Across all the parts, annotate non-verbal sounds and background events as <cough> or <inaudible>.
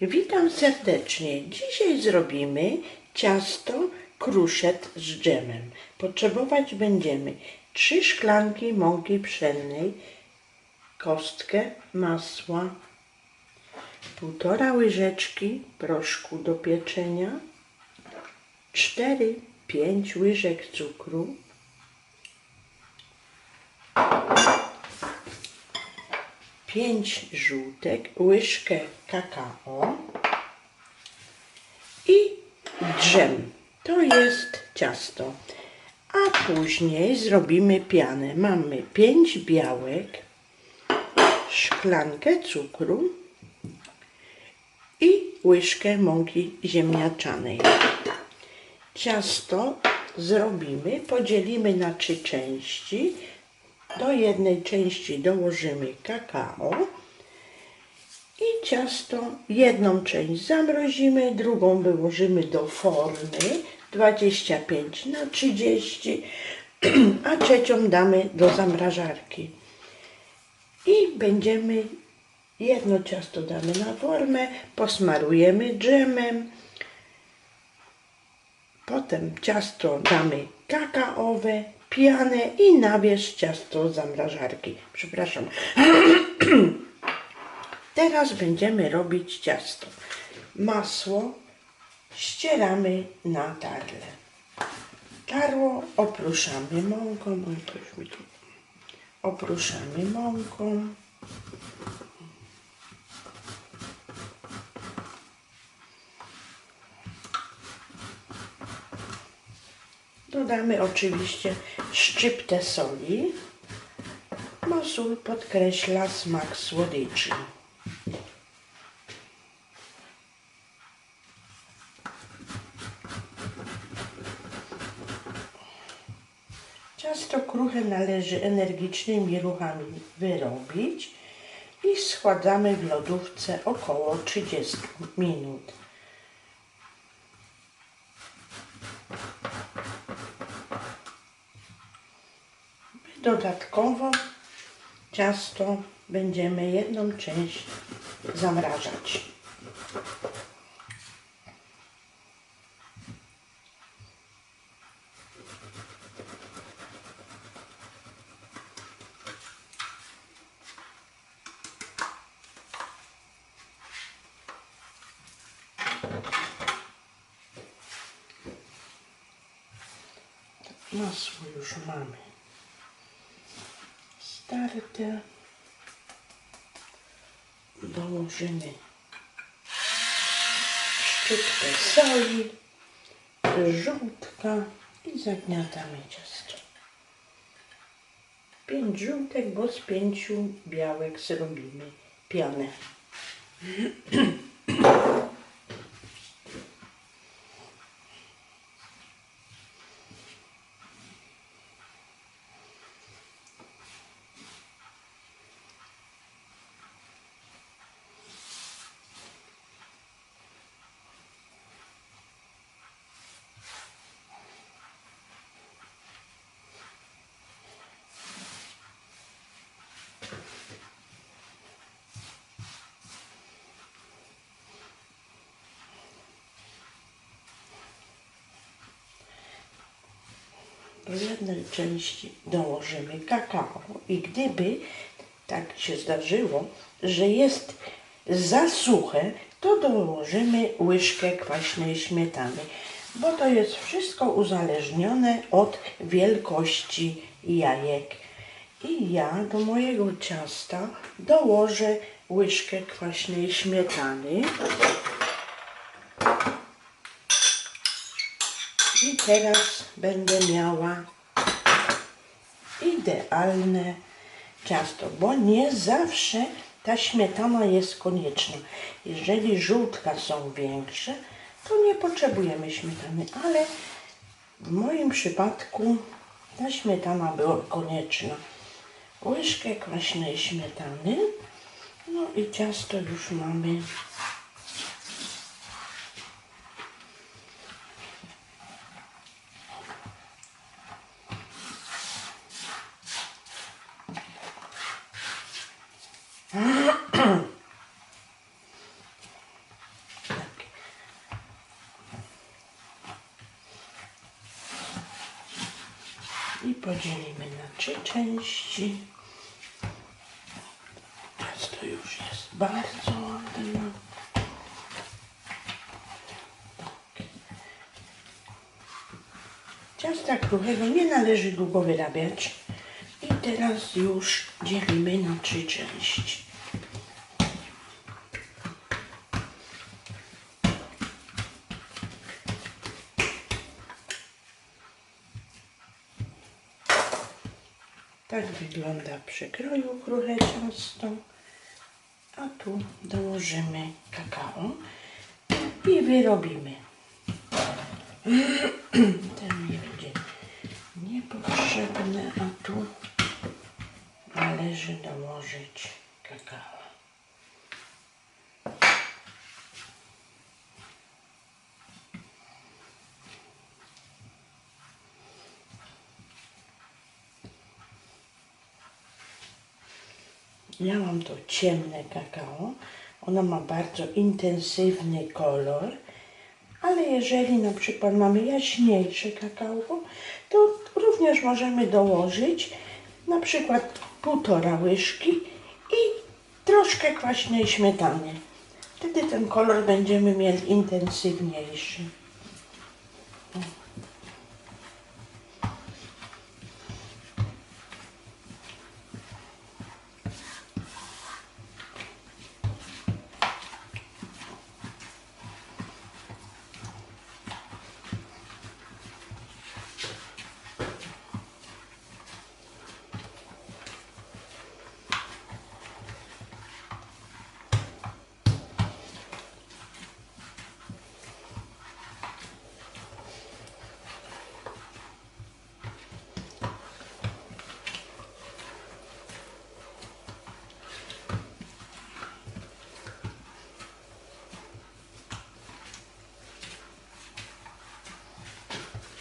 Witam serdecznie. Dzisiaj zrobimy ciasto kruszet z dżemem. Potrzebować będziemy 3 szklanki mąki pszennej, kostkę masła, półtora łyżeczki proszku do pieczenia, 4-5 łyżek cukru, pięć żółtek, łyżkę kakao i drzem. To jest ciasto. A później zrobimy pianę. Mamy pięć białek, szklankę cukru i łyżkę mąki ziemniaczanej. Ciasto zrobimy, podzielimy na trzy części. Do jednej części dołożymy kakao i ciasto jedną część zamrozimy, drugą wyłożymy do formy 25 na 30, <clears throat> a trzecią damy do zamrażarki. I będziemy jedno ciasto damy na formę, posmarujemy dżemem, Potem ciasto damy kakaowe, pianę i na wierzch ciasto z zamrażarki. Przepraszam. <clears throat> Teraz będziemy robić ciasto. Masło ścieramy na tarle. Tarło opruszamy mąką. Oj, mi tu. Opruszamy mąką. Dodamy oczywiście szczyptę soli, bo sól podkreśla smak słodyczy. Ciasto kruche należy energicznymi ruchami wyrobić i schładzamy w lodówce około 30 minut. Dodatkowo ciasto będziemy jedną część zamrażać. Masło już mamy starte. Dołożymy szczyptę soli, żółtka i zagniatamy ciasto. Pięć żółtek, bo z pięciu białek zrobimy pianę. <clears throat> do jednej części dołożymy kakao i gdyby tak się zdarzyło, że jest za suche, to dołożymy łyżkę kwaśnej śmietany, bo to jest wszystko uzależnione od wielkości jajek. I ja do mojego ciasta dołożę łyżkę kwaśnej śmietany. I teraz będę miała idealne ciasto, bo nie zawsze ta śmietana jest konieczna. Jeżeli żółtka są większe, to nie potrzebujemy śmietany, ale w moim przypadku ta śmietana była konieczna. Łyżkę kwaśnej śmietany, no i ciasto już mamy I podzielimy na trzy części. Teraz to już jest bardzo ładne. Tak. Ciasta kruchego nie należy długo wyrabiać. I teraz już dzielimy na trzy części. Tak wygląda w przekroju kruche ciasto. A tu dołożymy kakao i wyrobimy. <clears throat> Ten mi będzie niepotrzebny, a tu należy dołożyć kakao. Ja mam to ciemne kakao. Ono ma bardzo intensywny kolor, ale jeżeli na przykład mamy jaśniejsze kakao, to również możemy dołożyć na przykład półtora łyżki i troszkę kwaśnej śmietany. Wtedy ten kolor będziemy mieli intensywniejszy.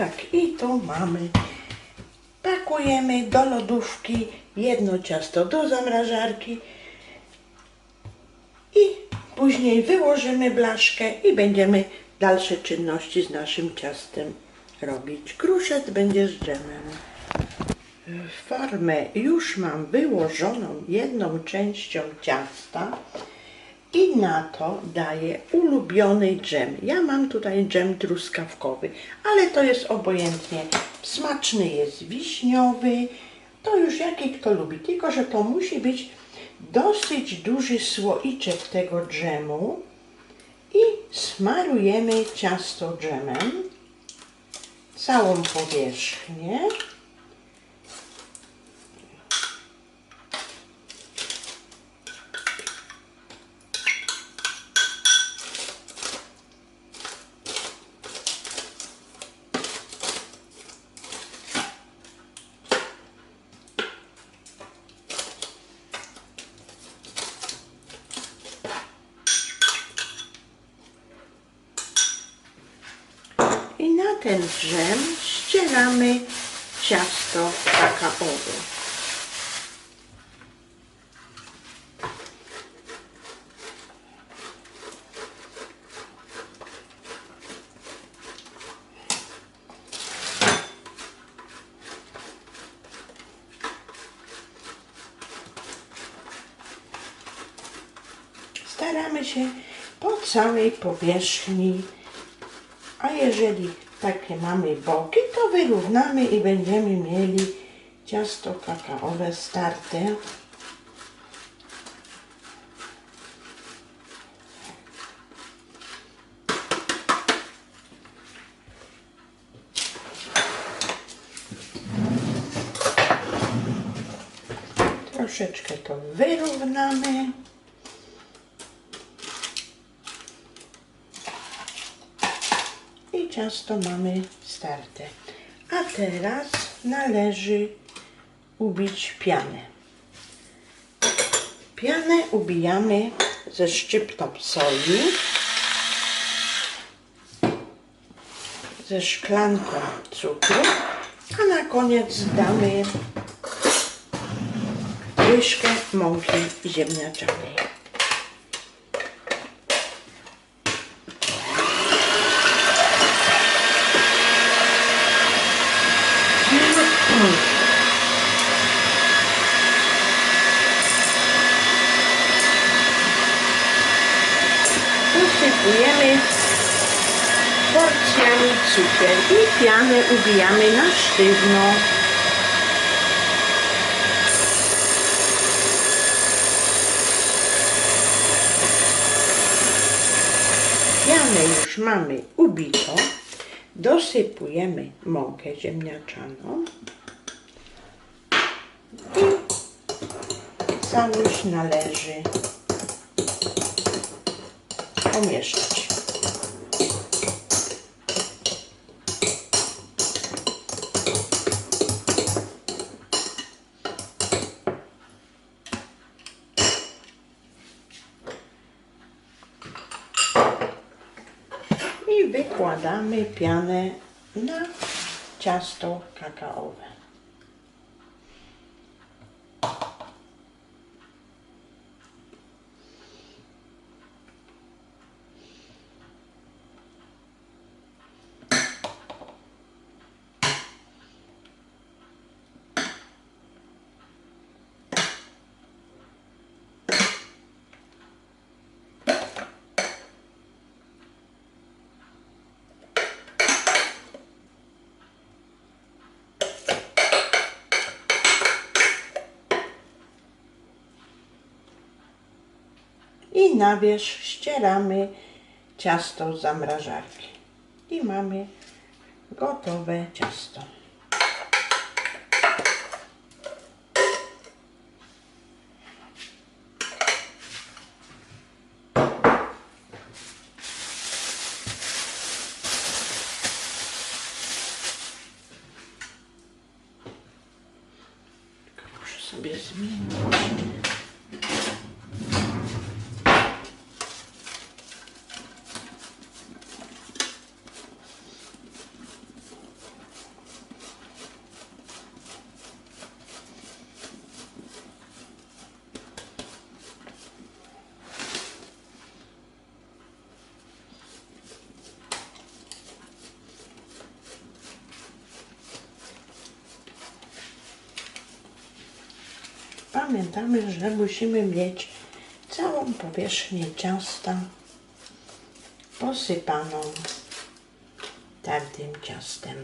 Tak, i tu mamy. Pakujemy do lodówki jedno ciasto do zamrażarki i później wyłożymy blaszkę i będziemy dalsze czynności z naszym ciastem robić. Kruszec będzie z dżemem. Formę już mam wyłożoną jedną częścią ciasta i na to daję ulubiony dżem. Ja mam tutaj dżem truskawkowy, ale to jest obojętnie. Smaczny jest wiśniowy, to już jaki kto lubi, tylko że to musi być dosyć duży słoiczek tego dżemu i smarujemy ciasto dżemem całą powierzchnię. I na ten dżem ścieramy ciasto kakaowe. Staramy się po całej powierzchni a jeżeli takie mamy boki, to wyrównamy i będziemy mieli ciasto kakaowe starte. Troszeczkę to wyrównamy. i ciasto mamy starte. A teraz należy ubić pianę. Pianę ubijamy ze szczyptą soli, ze szklanką cukru, a na koniec damy łyżkę mąki ziemniaczanej. Dosypujemy porcjami cukier i pianę ubijamy na sztywno. Pianę już mamy ubitą. Dosypujemy mąkę ziemniaczaną i całość należy pomieszać. I wykładamy pianę na ciasto kakaowe. I na wierzch ścieramy ciasto z zamrażarki. I mamy gotowe ciasto. Tylko Muszę sobie zmienić. Pamiętamy, że musimy mieć całą powierzchnię ciasta posypaną tartym ciastem.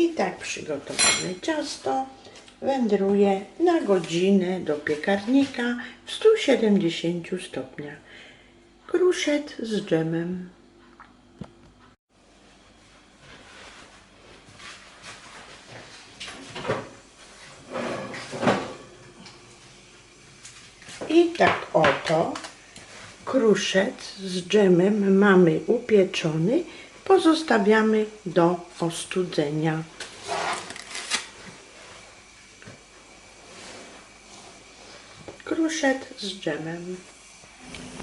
I tak przygotowane ciasto wędruje na godzinę do piekarnika w 170 stopniach. Kruszet z dżemem. I tak oto kruszec z dżemem mamy upieczony. Pozostawiamy do ostudzenia. Kruszet z dżemem.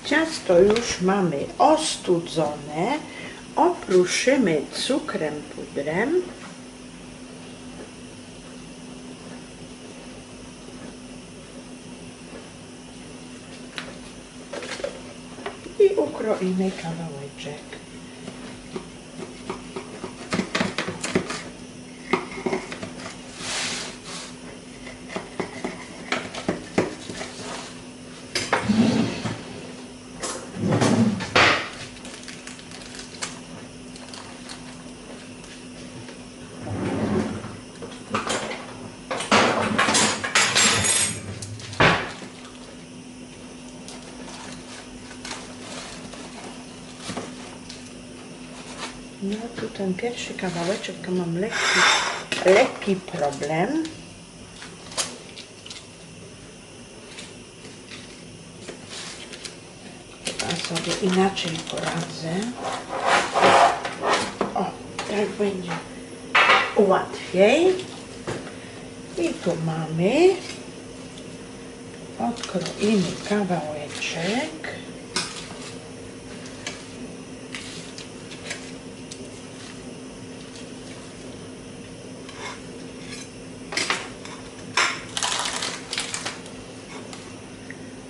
Ciasto już mamy ostudzone. Opruszymy cukrem pudrem. I ukroimy kawałeczek. No tu ten pierwszy kawałeczek to mam lekki, lekki problem. A sobie inaczej poradzę. O, tak będzie łatwiej. I tu mamy. Odkroimy kawałeczek.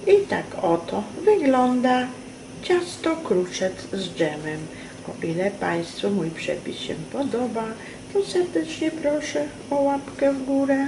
I tak oto wygląda ciasto kruszec z dżemem. O ile Państwu mój przepis się podoba, to serdecznie proszę o łapkę w górę.